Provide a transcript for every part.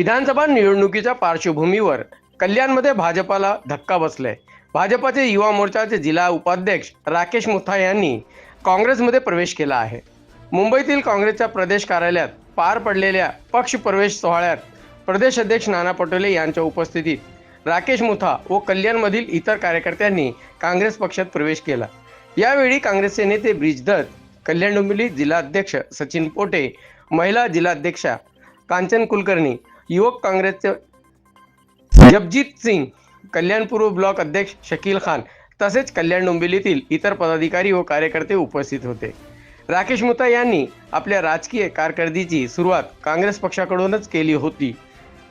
विधानसभा निवडणुकीच्या पार्श्वभूमीवर कल्याणमध्ये भाजपाला धक्का बसलाय. भाजपाचे युवा मोर्चाचे जिल्हा उपाध्यक्ष राकेश मुथा यांनी काँग्रेसमध्ये प्रवेश केला आहे. मुंबईतील काँग्रेसच्या प्रदेश कार्यालयात पार पडलेल्या पक्ष प्रवेश सोहळ्यात प्रदेश अध्यक्ष नाना पटोले यांच्या उपस्थितीत राकेश मुथा व कल्याणमधील इतर कार्यकर्त्यांनी काँग्रेस पक्षात प्रवेश केला. यावेळी काँग्रेसचे नेते ब्रिजदत्त कल्याण डोंबिवली जिल्हाध्यक्ष सचिन पोटे महिला जिल्हाध्यक्षा कांचन कुलकर्णी युवक काँग्रेसचे जगजीत सिंग कल्याण पूर्व ब्लॉक अध्यक्ष शकील खान तसेच कल्याण डोंबिवलीतील इतर पदाधिकारी व कार्यकर्ते उपस्थित होते. राकेश मुता यांनी आपल्या राजकीय कारकिर्दीची सुरुवात काँग्रेस पक्षाकडूनच केली होती.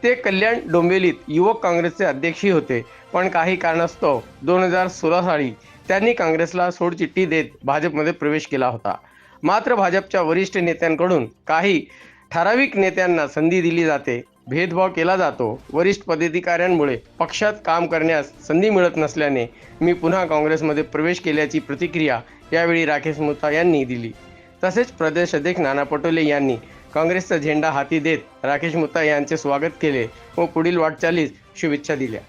ते कल्याण डोंबिवलीत युवक काँग्रेसचे अध्यक्षही होते पण काही कारणास्तव दोन हजार सोळा साली त्यांनी काँग्रेसला सोडचिठ्ठी देत भाजपमध्ये प्रवेश केला होता. मात्र भाजपच्या वरिष्ठ नेत्यांकडून काही ठराविक नेत्यांना संधी दिली जाते. भेदभाव केला जातो वरिष्ठ पदाधिकाऱ्यांमुळे. पक्षात काम करण्यास संधी मिळत नसल्याने मी पुन्हा काँग्रेसमध्ये प्रवेश केल्याची प्रतिक्रिया यावेळी राकेश मुथा यांनी दिली. तसेच प्रदेश अध्यक्ष नाना पटोले यांनी काँग्रेसचा झेंडा हाती देत राकेश मुथा यांचे स्वागत केले व पुढील वाटचालीस शुभेच्छा दिल्या.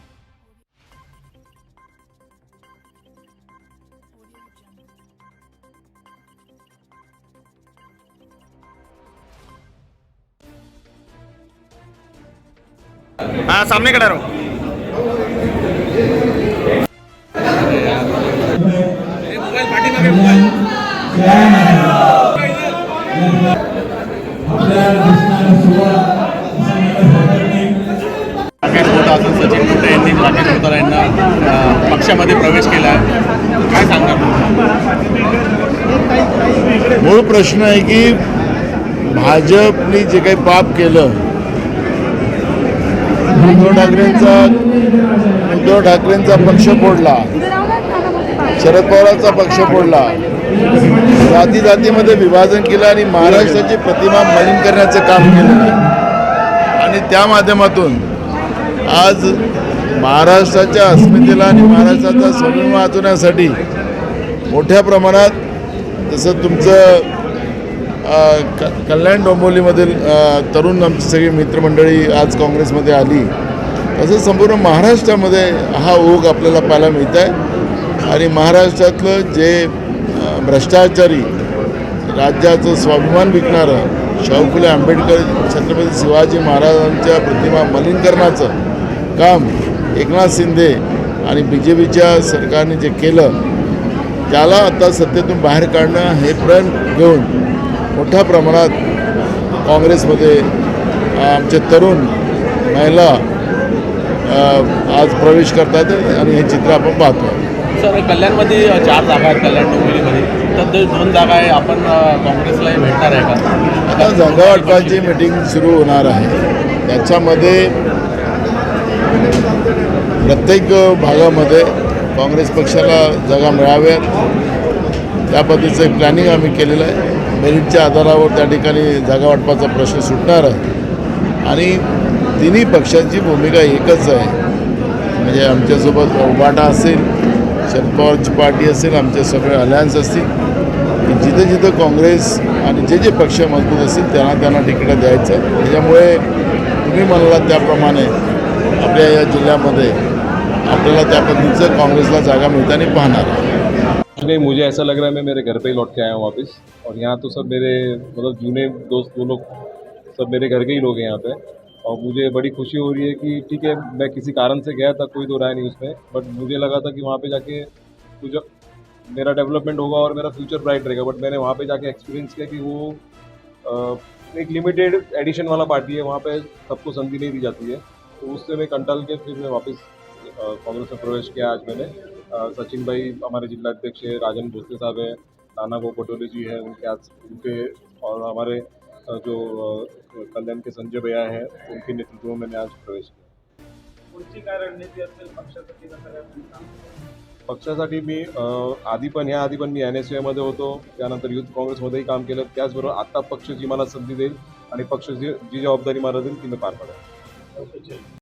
हाँ सामने खड़ा रहो राकेश मोठा असून सचिन मोठे यांनी? राकेश मोतारा यांना अ, पक्षामध्ये प्रवेश केला आहे काय सांगणार मूळ प्रश्न आहे की भाजपने जे काही पाप केलं उद्धव ठाकरेंचा उद्धव ठाकरेंचा पक्ष फोडला. शरद पवारांचा पक्ष फोडला. जाती जातीमध्ये विभाजन केलं आणि महाराष्ट्राची प्रतिमा मलिन करण्याचं काम केलं. आणि त्या माध्यमातून आज महाराष्ट्राच्या अस्मितेला आणि महाराष्ट्राचा स्वाभिमान वाचवण्यासाठी मोठ्या प्रमाणात जसं तुमचं क कल्याण डोंबिवलीमधील तरुण आमची सगळी मित्रमंडळी आज काँग्रेसमध्ये आली. तसंच संपूर्ण महाराष्ट्रामध्ये हा ओघ आपल्याला पाहायला मिळत आहे आणि महाराष्ट्रातलं जे भ्रष्टाचारी राज्याचं स्वाभिमान विकणारं शाहू फुले आंबेडकर छत्रपती शिवाजी महाराजांच्या प्रतिमा मलिन करण्याचं काम एकनाथ शिंदे आणि बी जे पीच्या सरकारने जे केलं त्याला आता सत्तेतून बाहेर काढणं हे प्रण घेऊन मोठ्या प्रमाणात काँग्रेसमध्ये आमचे तरुण महिला आज प्रवेश करतात आणि हे चित्र आपण पाहतो सर कल्याणमध्ये चार जागा आहेत कल्याण डोंबिवलीमध्ये. तर ते दोन जागा आहे आपण काँग्रेसलाही भेटणार आहे का? आता जागा वाटपाची मिटिंग सुरू होणार आहे. त्याच्यामध्ये प्रत्येक भागामध्ये काँग्रेस पक्षाला जागा मिळाव्यात. त्या पद्धतीचं प्लॅनिंग आम्ही केलेलं आहे. मेरिटच्या आधारावर त्या ठिकाणी जागा वाटपाचा प्रश्न सुटणार आहे. आणि तिन्ही पक्षांची भूमिका एकच आहे. म्हणजे आमच्यासोबत उबाटा असेल शरद पवारची पार्टी असेल आमचे सगळे अलायन्स असतील की जिथं जिथं काँग्रेस आणि जे जे पक्ष मजबूत असतील त्यांना त्यांना तिकीटं द्यायचं त्याच्यामुळे तुम्ही म्हणाला त्याप्रमाणे आपल्या या जिल्ह्यामध्ये आपल्याला त्या पद्धतीचं काँग्रेसला जागा मिळताना पाहणार आहे. नहीं, मुझे ऐसा लग रहा है मैं मेरे घर पे ही लौट के आया हूँ वापस। और यहाँ तो सब मेरे मतलब जूने दोस्त, वो लोग, सब मेरे घर के ही लोग हैं यहाँ पे। और मुझे बड़ी खुशी हो रही है कि ठीक है, मैं किसी कारण से गया था, कोई तो राय नहीं उसमें। बट मुझे लगा था कि वहाँ पे जाके कुछ, मेरा डेवलपमेंट होगा और मेरा फ्यूचर ब्राइट रहेगा। बट मैंने वहाँ पे जाके एक्सपीरियंस किया कि वो एक लिमिटेड एडिशन वाला पार्टी है। वहाँ पे सबको संधि नहीं दी जाती है। तो उससे मैं कंटल के फिर मैं वापस कांग्रेस में प्रवेश किया आज मैंने। सचिन भाई हमारे जिलाध्यक्ष है राजन भोसले साहब है नाना गो पटोले जी है उनके आज उनके और हमारे जो कल्याण के संजय भैया हैं उनके नेतृत्व में मैंने आज प्रवेश किया। पुढची काय रणनीती असेल पक्षासाठी मी आधी पण ह्या आधी पण मी एन एसमध्ये होतो त्यानंतर युथ काँग्रेसमध्येही काम केलं त्याचबरोबर आता पक्ष जी मला संधी देईल आणि पक्ष जी जी जबाबदारी मला देईल ती मी पार पाडेल